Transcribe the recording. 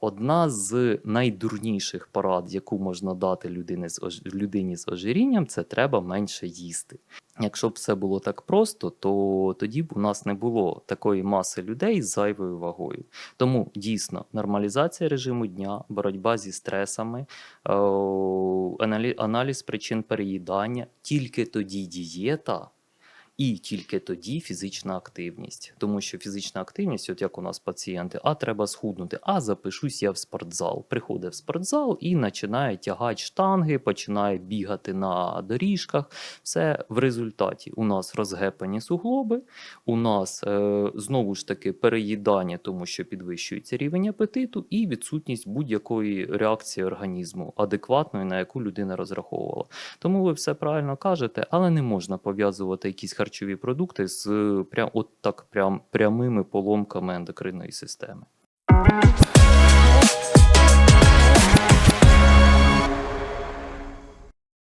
Одна з найдурніших порад, яку можна дати людині з, ож- людині з ожирінням, це треба менше їсти. Якщо б все було так просто, то тоді б у нас не було такої маси людей з зайвою вагою. Тому дійсно нормалізація режиму дня, боротьба зі стресами, е, аналіз причин переїдання, тільки тоді дієта. І тільки тоді фізична активність, тому що фізична активність, от як у нас пацієнти, а треба схуднути, а запишусь я в спортзал. Приходить в спортзал і починає тягати штанги, починає бігати на доріжках. Все в результаті у нас розгепані суглоби, у нас е, знову ж таки переїдання, тому що підвищується рівень апетиту, і відсутність будь-якої реакції організму, адекватної, на яку людина розраховувала. Тому ви все правильно кажете, але не можна пов'язувати якісь харчові продукти з прям от так прям прямими поломками ендокринної системи.